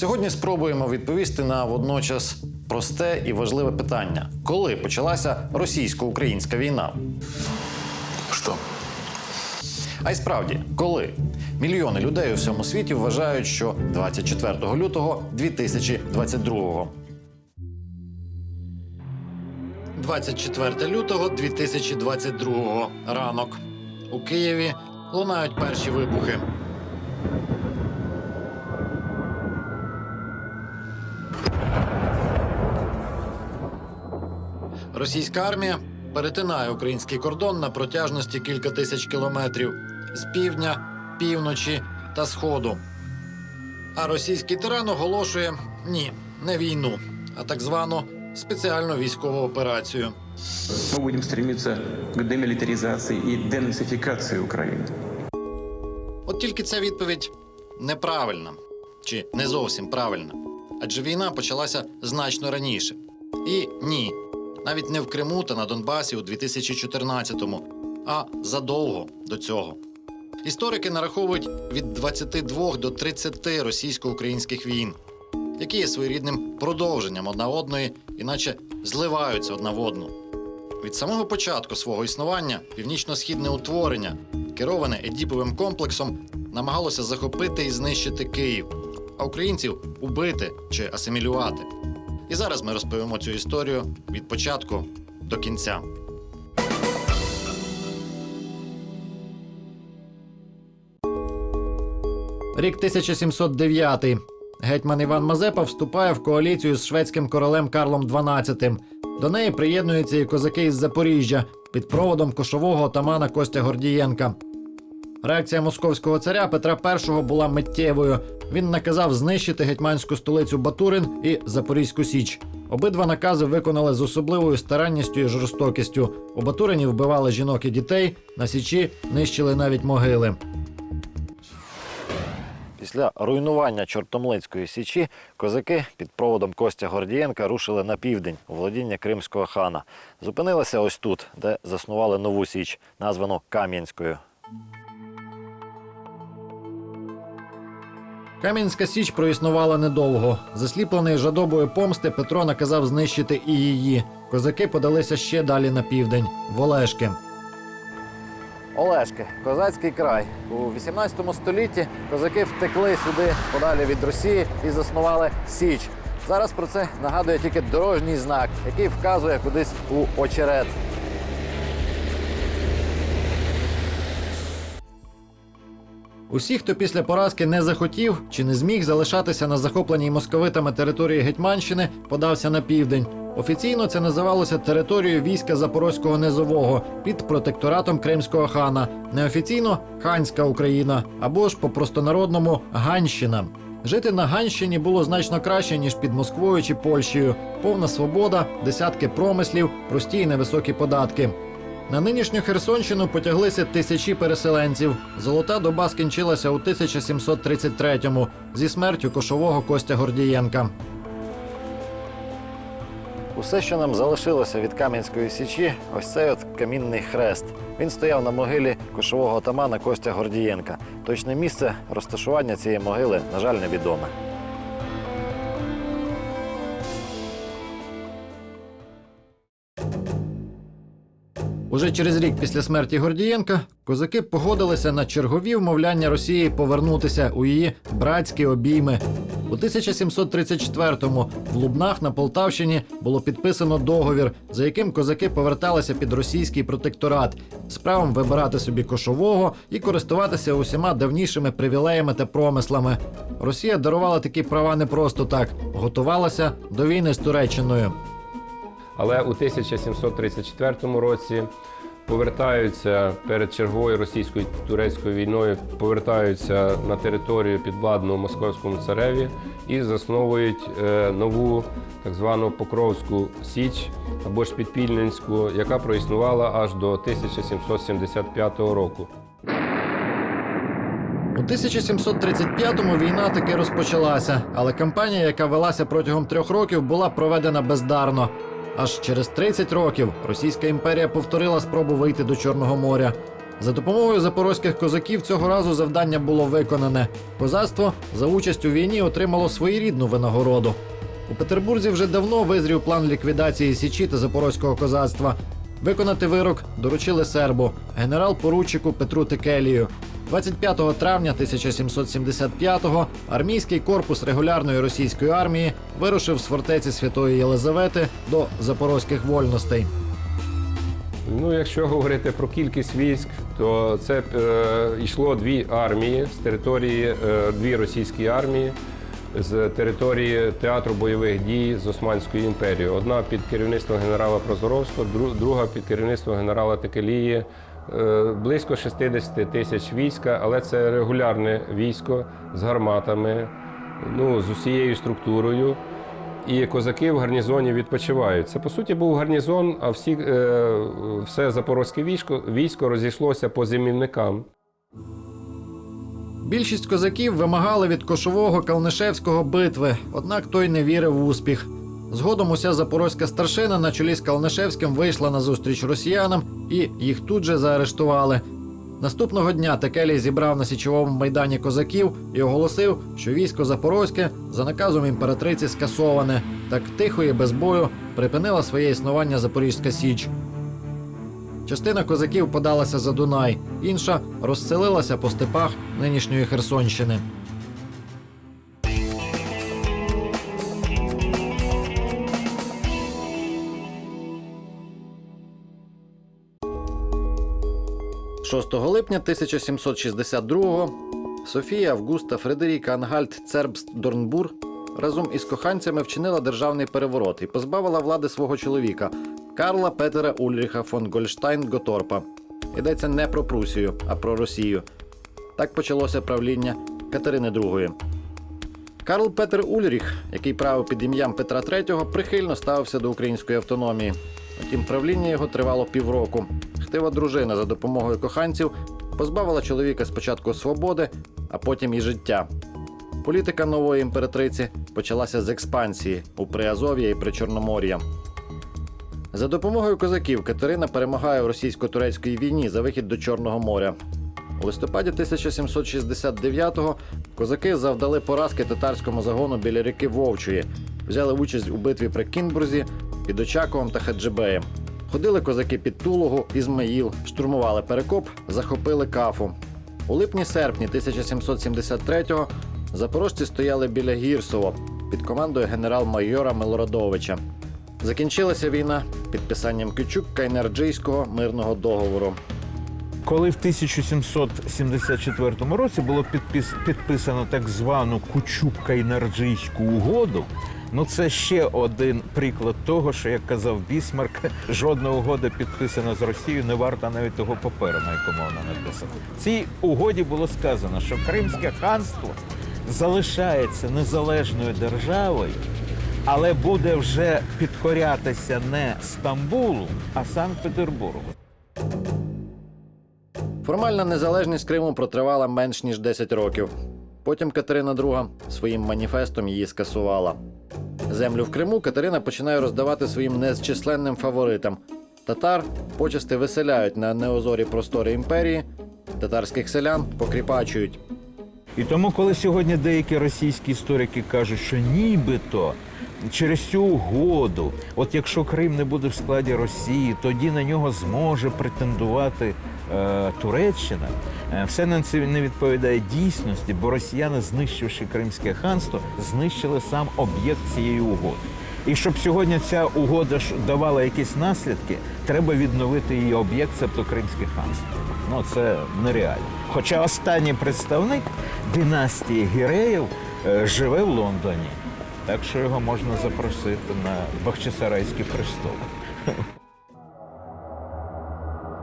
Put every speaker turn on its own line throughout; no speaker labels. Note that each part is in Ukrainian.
Сьогодні спробуємо відповісти на водночас просте і важливе питання: коли почалася російсько-українська війна?
Что?
А й справді, коли мільйони людей у всьому світі вважають, що 24 лютого 2022 24 лютого 2022 ранок. У Києві лунають перші вибухи. Російська армія перетинає український кордон на протяжності кілька тисяч кілометрів з півдня, півночі та сходу. А російський тиран оголошує ні, не війну, а так звану спеціальну військову операцію.
Мы будем стремиться к демилитаризации и денацификации Украины.
От тільки ця відповідь неправильна чи не зовсім правильна. Адже війна почалася значно раніше. І ні, навіть не в Криму та на Донбасі у 2014-му, а задовго до цього. Історики нараховують від 22 до 30 російсько-українських війн, які є своєрідним продовженням одна одної, іначе зливаються одна в одну. Від самого початку свого існування північно-східне утворення, кероване Едіповим комплексом, намагалося захопити і знищити Київ, а українців убити чи асимілювати. І зараз ми розповімо цю історію від початку до кінця. Рік 1709. Гетьман Іван Мазепа вступає в коаліцію з шведським королем Карлом XII. До неї приєднуються і козаки із Запоріжжя під проводом кошового отамана Костя Гордієнка. Реакція московського царя Петра І була миттєвою. Він наказав знищити гетьманську столицю Батурин і Запорізьку Січ. Обидва накази виконали з особливою старанністю і жорстокістю. У Батурині вбивали жінок і дітей, на Січі нищили навіть могили. Після руйнування Чортомлицької січі козаки під проводом Костя Гордієнка рушили на південь у володіння кримського хана. Зупинилися ось тут, де заснували нову січ, названу Кам'янською. Кам'янська січ проіснувала недовго. Засліплений жадобою помсти Петро наказав знищити і її. Козаки подалися ще далі на південь в Олешки. Олешки, козацький край. У 18 столітті козаки втекли сюди подалі від Росії і заснували Січ. Зараз про це нагадує тільки дорожній знак, який вказує кудись у очерет. Усі, хто після поразки не захотів чи не зміг залишатися на захопленій московитами території Гетьманщини, подався на південь. Офіційно це називалося територією війська Запорозького низового під протекторатом Кримського хана. Неофіційно ханська Україна або ж по простонародному Ганщина. Жити на Ганщині було значно краще ніж під Москвою чи Польщею. Повна свобода, десятки промислів, прості й невисокі податки. На нинішню Херсонщину потяглися тисячі переселенців. Золота доба скінчилася у 1733-му зі смертю кошового Костя Гордієнка. Усе, що нам залишилося від Кам'янської січі, ось цей от камінний хрест. Він стояв на могилі кошового отамана Костя Гордієнка. Точне місце розташування цієї могили, на жаль, невідоме. Уже через рік після смерті Гордієнка козаки погодилися на чергові вмовляння Росії повернутися у її братські обійми. У 1734-му в Лубнах на Полтавщині було підписано договір, за яким козаки поверталися під російський протекторат з правом вибирати собі кошового і користуватися усіма давнішими привілеями та промислами. Росія дарувала такі права не просто так, готувалася до війни з Туреччиною.
Але у 1734 році повертаються перед черговою російською турецькою війною, повертаються на територію підвладну московському цареві і засновують е, нову так звану Покровську Січ або ж Підпільненську, яка проіснувала аж до 1775 року.
У 1735-му війна таки розпочалася, але кампанія, яка велася протягом трьох років, була проведена бездарно. Аж через 30 років Російська імперія повторила спробу вийти до Чорного моря. За допомогою запорозьких козаків цього разу завдання було виконане. Козацтво за участь у війні отримало своєрідну винагороду. У Петербурзі вже давно визрів план ліквідації Січі та запорозького козацтва. Виконати вирок доручили сербу, генерал-поручику Петру Текелію. 25 травня 1775-го армійський корпус регулярної російської армії вирушив з фортеці Святої Єлизавети до запорозьких вольностей.
Ну, якщо говорити про кількість військ, то це е, йшло дві армії з території, е, дві російські армії з території театру бойових дій з Османської імперії. Одна під керівництвом генерала Прозоровського, дру- друга під керівництвом генерала Текелії. Е, Близько 60 тисяч війська, але це регулярне військо з гарматами, ну, з усією структурою. І козаки в гарнізоні відпочивають. Це по суті був гарнізон, а всі, е, все запорозьке військо, військо розійшлося по зимівникам.
Більшість козаків вимагали від кошового Калнишевського битви, однак той не вірив в успіх. Згодом уся запорозька старшина на чолі з Калнишевським вийшла на зустріч росіянам і їх тут же заарештували. Наступного дня Текелій зібрав на січовому майдані козаків і оголосив, що військо Запорозьке за наказом імператриці скасоване. Так тихо і без бою припинила своє існування Запорізька Січ. Частина козаків подалася за Дунай, інша розселилася по степах нинішньої Херсонщини. – 6 липня 1762-го Софія Августа Фредеріка Ангальд Цербст Дорнбур разом із коханцями вчинила державний переворот і позбавила влади свого чоловіка Карла Петера Ульріха фон Гольштайн Готорпа. Йдеться не про Прусію, а про Росію. Так почалося правління Катерини II. Карл Петер Ульріх, який правив під ім'ям Петра III, прихильно ставився до української автономії. Втім, правління його тривало півроку. Хтива дружина за допомогою коханців позбавила чоловіка спочатку свободи, а потім і життя. Політика нової імператриці почалася з експансії у Приазов'я і Причорномор'я. За допомогою козаків Катерина перемагає у російсько-турецькій війні за вихід до Чорного моря. У листопаді 1769-го козаки завдали поразки татарському загону біля ріки Вовчої, взяли участь у битві при Кінбурзі під Очаковом та Хаджибеєм. Ходили козаки під Тулугу, Ізмаїл, штурмували Перекоп, захопили Кафу. У липні-серпні 1773-го запорожці стояли біля Гірсово під командою генерал-майора Милорадовича. Закінчилася війна підписанням Кючук-Кайнерджийського мирного договору.
Коли в 1774 році було підпис, підписано так звану Кучук-Кайнарджийську угоду, ну це ще один приклад того, що як казав Бісмарк, жодна угода підписана з Росією не варта навіть того паперу, на якому вона написана. В цій угоді було сказано, що Кримське ханство залишається незалежною державою, але буде вже підкорятися не Стамбулу, а Санкт-Петербургу.
Формальна незалежність Криму протривала менш ніж 10 років. Потім Катерина II своїм маніфестом її скасувала. Землю в Криму Катерина починає роздавати своїм незчисленним фаворитам. Татар почасти виселяють на неозорі простори імперії, татарських селян покріпачують.
І тому, коли сьогодні деякі російські історики кажуть, що нібито через цю угоду, от якщо Крим не буде в складі Росії, тоді на нього зможе претендувати Туреччина, е, все не відповідає дійсності, бо росіяни, знищивши Кримське ханство, знищили сам об'єкт цієї угоди. І щоб сьогодні ця угода давала якісь наслідки, треба відновити її об'єкт, тобто Кримське ханство. Ну це нереально. Хоча останній представник династії Гіреїв е, живе в Лондоні, так що його можна запросити на Бахчисарайський престол.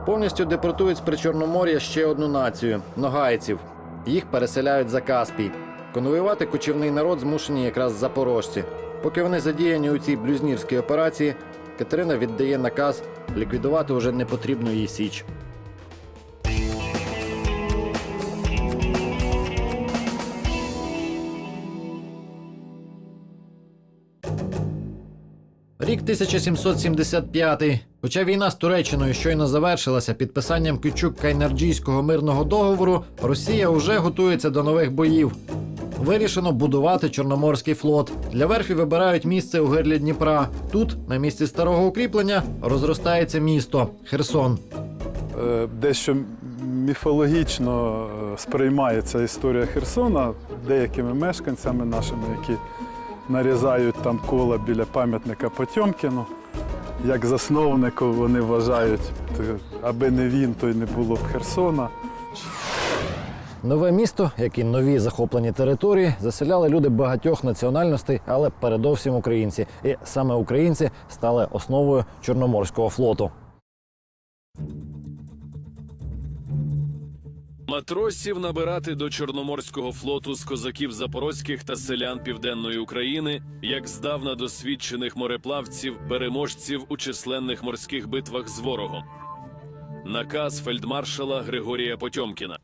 Повністю депортують з Причорномор'я ще одну націю ногайців. Їх переселяють за Каспій. Конвоювати кочівний народ змушені якраз запорожці. Поки вони задіяні у цій блюзнірській операції, Катерина віддає наказ ліквідувати уже непотрібну їй січ. Рік 1775. Хоча війна з Туреччиною щойно завершилася підписанням Кючук-Кайнарджійського мирного договору, Росія вже готується до нових боїв. Вирішено будувати Чорноморський флот. Для верфі вибирають місце у гирлі Дніпра. Тут, на місці старого укріплення, розростається місто Херсон.
Е, дещо міфологічно е, сприймається історія Херсона деякими мешканцями нашими, які нарізають там кола біля пам'ятника Потьомкіну. Як засновнику вони вважають, аби не він, то й не було б Херсона.
Нове місто, як і нові захоплені території, заселяли люди багатьох національностей, але передовсім українці. І саме українці стали основою Чорноморського флоту.
Матросів набирати до Чорноморського флоту з козаків запорозьких та селян Південної України, як здавна досвідчених мореплавців, переможців у численних морських битвах з ворогом. Наказ фельдмаршала Григорія Потьомкіна.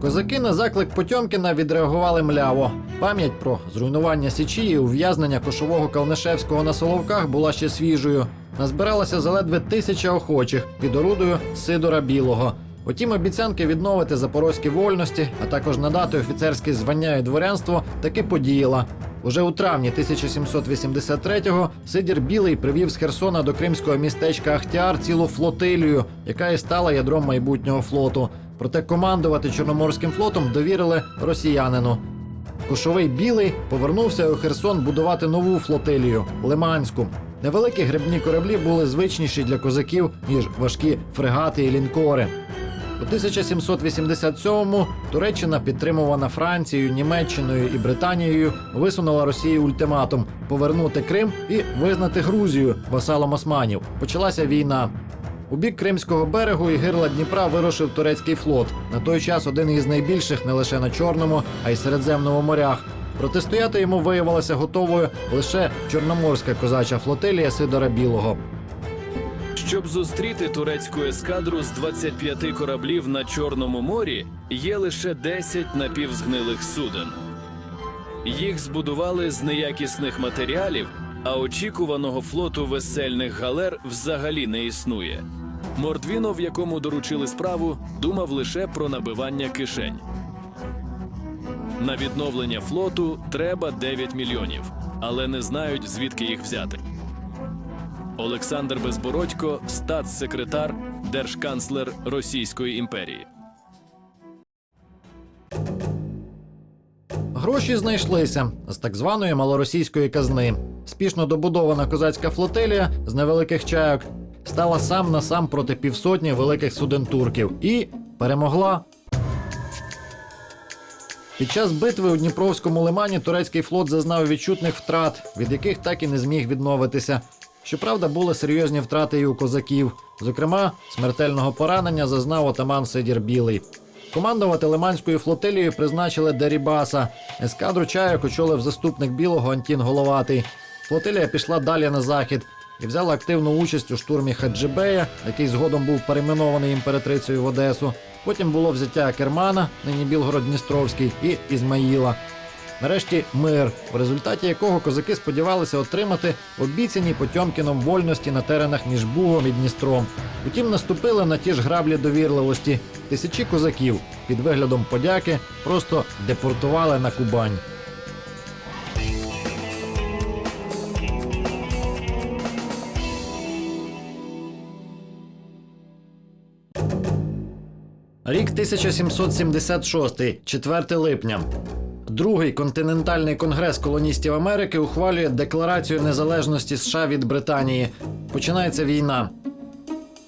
Козаки на заклик Потьомкіна відреагували мляво. Пам'ять про зруйнування січі і ув'язнення кошового Калнишевського на Соловках була ще свіжою. Назбиралося заледве тисяча охочих під орудою Сидора Білого. Утім, обіцянки відновити запорозькі вольності, а також надати офіцерське звання і дворянство, таки подіяла. Уже у травні 1783-го Сидір Білий привів з Херсона до кримського містечка Ахтіар цілу флотилію, яка і стала ядром майбутнього флоту. Проте командувати Чорноморським флотом довірили росіянину. Кошовий білий повернувся у Херсон будувати нову флотилію Лиманську. Невеликі грибні кораблі були звичніші для козаків, ніж важкі фрегати і лінкори. У 1787-му Туреччина, підтримувана Францією, Німеччиною і Британією, висунула Росії ультиматум повернути Крим і визнати Грузію васалом османів. Почалася війна. У бік Кримського берегу і гирла Дніпра вирушив турецький флот. На той час один із найбільших не лише на Чорному, а й Середземному морях. Протистояти йому виявилася готовою лише Чорноморська козача флотилія Сидора Білого.
Щоб зустріти турецьку ескадру з 25 кораблів на Чорному морі, є лише 10 напівзгнилих суден. Їх збудували з неякісних матеріалів, а очікуваного флоту весельних галер взагалі не існує. Мордвінов, якому доручили справу, думав лише про набивання кишень. На відновлення флоту треба 9 мільйонів, але не знають, звідки їх взяти. Олександр Безбородько, статс-секретар, держканцлер Російської імперії.
Гроші знайшлися з так званої малоросійської казни. Спішно добудована козацька флотилія з невеликих чайок стала сам на сам проти півсотні великих суден турків і перемогла. Під час битви у Дніпровському лимані турецький флот зазнав відчутних втрат, від яких так і не зміг відновитися. Щоправда, були серйозні втрати і у козаків. Зокрема, смертельного поранення зазнав отаман Сидір Білий. Командувати Лиманською флотилією призначили Дерібаса. Ескадру чайок очолив заступник білого Антін Головатий. Флотилія пішла далі на захід і взяла активну участь у штурмі Хаджибея, який згодом був перейменований імператрицею в Одесу. Потім було взяття Кермана, нині Білгород-Дністровський, і Ізмаїла. Нарешті мир, в результаті якого козаки сподівалися отримати обіцяні Потьомкіном вольності на теренах між Бугом і Дністром. Утім, наступили на ті ж граблі довірливості. Тисячі козаків під виглядом подяки просто депортували на Кубань. 1776, 4 липня. Другий континентальний конгрес колоністів Америки ухвалює декларацію незалежності США від Британії. Починається війна.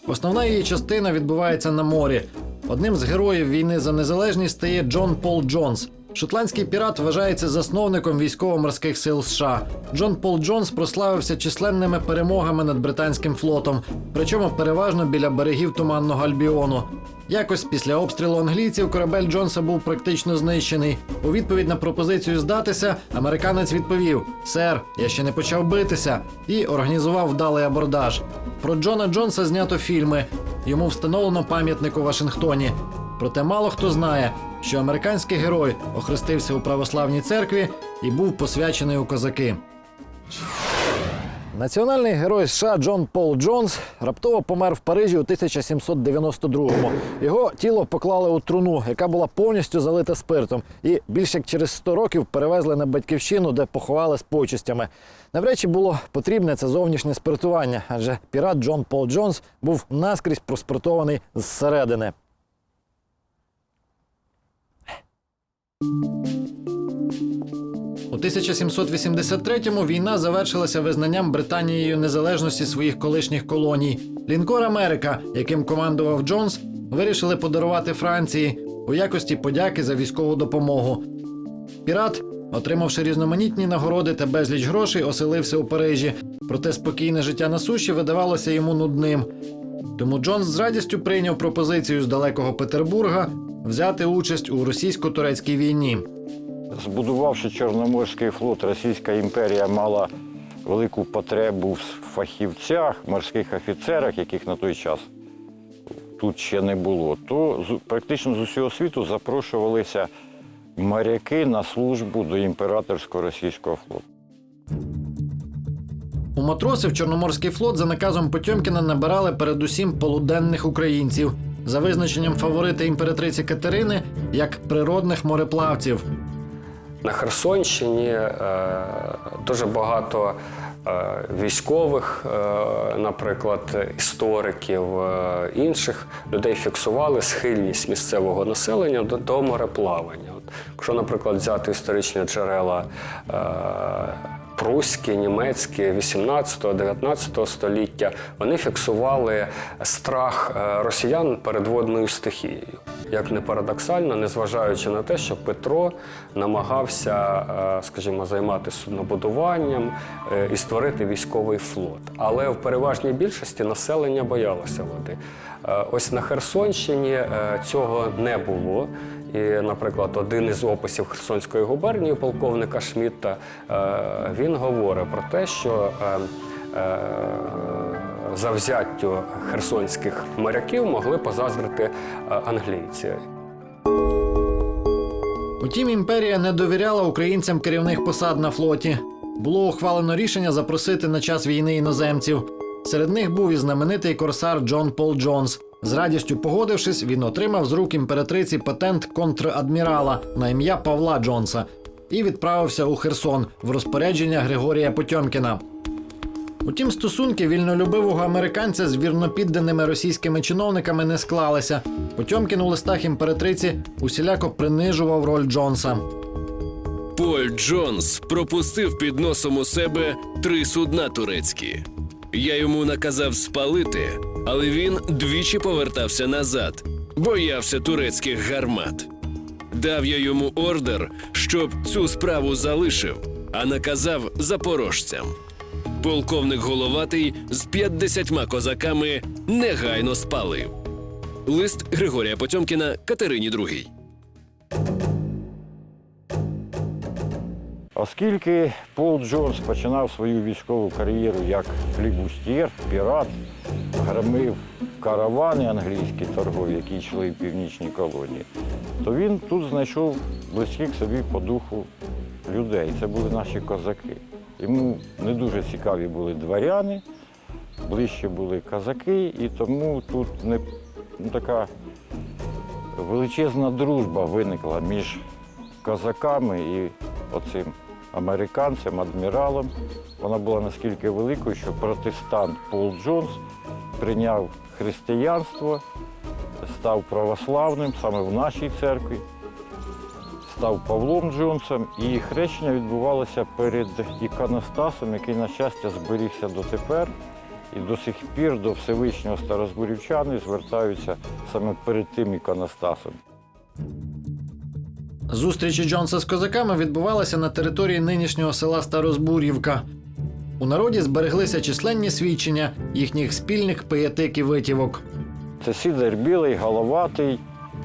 Основна її частина відбувається на морі. Одним з героїв війни за незалежність стає Джон Пол Джонс. Шотландський пірат вважається засновником військово-морських сил США. Джон Пол Джонс прославився численними перемогами над британським флотом, причому переважно біля берегів Туманного Альбіону. Якось після обстрілу англійців корабель Джонса був практично знищений. У відповідь на пропозицію здатися, американець відповів: Сер, я ще не почав битися, і організував вдалий абордаж. Про Джона Джонса знято фільми. Йому встановлено пам'ятник у Вашингтоні. Проте мало хто знає, що американський герой охрестився у православній церкві і був посвячений у козаки. Національний герой США Джон Пол Джонс раптово помер в Парижі у 1792-му. Його тіло поклали у труну, яка була повністю залита спиртом, і більше як через 100 років перевезли на батьківщину, де поховали з почистями. Навряд чи було потрібне це зовнішнє спиртування, адже пірат Джон Пол Джонс був наскрізь проспиртований зсередини. У 1783-му війна завершилася визнанням Британією незалежності своїх колишніх колоній. Лінкор Америка, яким командував Джонс, вирішили подарувати Франції у якості подяки за військову допомогу. Пірат, отримавши різноманітні нагороди та безліч грошей, оселився у Парижі. Проте спокійне життя на суші видавалося йому нудним. Тому Джонс з радістю прийняв пропозицію з далекого Петербурга взяти участь у російсько-турецькій війні.
Збудувавши Чорноморський флот, Російська імперія мала велику потребу в фахівцях, морських офіцерах, яких на той час тут ще не було, то практично з усього світу запрошувалися моряки на службу до імператорського російського флоту.
У матроси в Чорноморський флот за наказом Потьомкіна набирали передусім полуденних українців за визначенням фаворита імператриці Катерини як природних мореплавців.
На Херсонщині е, дуже багато е, військових, е, наприклад, істориків, інших людей фіксували схильність місцевого населення до мореплавання. Якщо, наприклад, взяти історичні джерела пруські, німецькі 18-19 століття, вони фіксували страх е, росіян перед водною стихією. Як не парадоксально, незважаючи на те, що Петро намагався, е, скажімо, займатися суднобудуванням е, і створити військовий флот. Але в переважній більшості населення боялося води. Е, Ось на Херсонщині е, цього не було. І, наприклад, один із описів Херсонської губернії полковника Шмітта е, він говорить про те, що завзяттю херсонських моряків могли позаздрити е, англійці.
Утім, імперія не довіряла українцям керівних посад на флоті. Було ухвалено рішення запросити на час війни іноземців. Серед них був і знаменитий корсар Джон Пол Джонс. З радістю погодившись, він отримав з рук імператриці патент контрадмірала на ім'я Павла Джонса і відправився у Херсон в розпорядження Григорія Потьомкіна. Утім, стосунки вільнолюбивого американця з вірнопідданими російськими чиновниками не склалися. Потьомкін у листах імператриці усіляко принижував роль Джонса.
Поль Джонс пропустив під носом у себе три судна турецькі. Я йому наказав спалити, але він двічі повертався назад, боявся турецьких гармат. Дав я йому ордер, щоб цю справу залишив, а наказав запорожцям. Полковник головатий з 50 козаками негайно спалив. Лист Григорія Потьомкіна Катерині II.
Оскільки Пол Джонс починав свою військову кар'єру як флібустєр, пірат, громив каравани англійські торгові, які йшли в північні колонії, то він тут знайшов близьких собі по духу людей. Це були наші козаки. Йому не дуже цікаві були дворяни, ближче були козаки, і тому тут не ну, така величезна дружба виникла між козаками і оцим американцем, адміралом. Вона була наскільки великою, що протестант Пол Джонс прийняв християнство, став православним саме в нашій церкві, став Павлом Джонсом, і хрещення відбувалося перед іконостасом, який, на щастя, зберігся дотепер. І до сих пір до Всевишнього старозбурівчани звертаються саме перед тим іконостасом.
Зустрічі Джонса з козаками відбувалися на території нинішнього села Старозбурівка. У народі збереглися численні свідчення їхніх спільних пиятик і витівок.
Це Сідер Білий, головатий,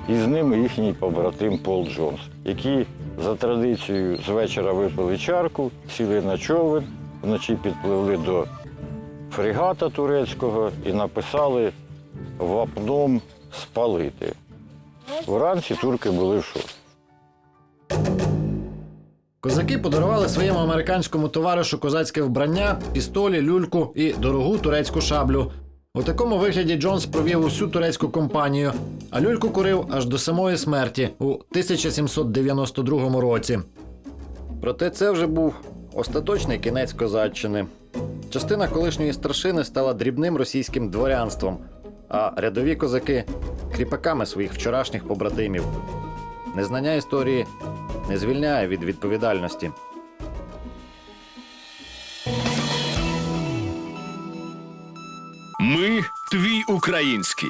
і з ними їхній побратим Пол Джонс, які за традицією з вечора випили чарку, сіли на човен, вночі підпливли до фрегата турецького і написали вапном спалити. Вранці турки були в шоці.
Козаки подарували своєму американському товаришу козацьке вбрання, пістолі, люльку і дорогу турецьку шаблю. У такому вигляді Джонс провів усю турецьку компанію, а люльку курив аж до самої смерті у 1792 році. Проте це вже був остаточний кінець козаччини. Частина колишньої старшини стала дрібним російським дворянством, а рядові козаки кріпаками своїх вчорашніх побратимів. Незнання історії не звільняє від відповідальності.
Ми твій український.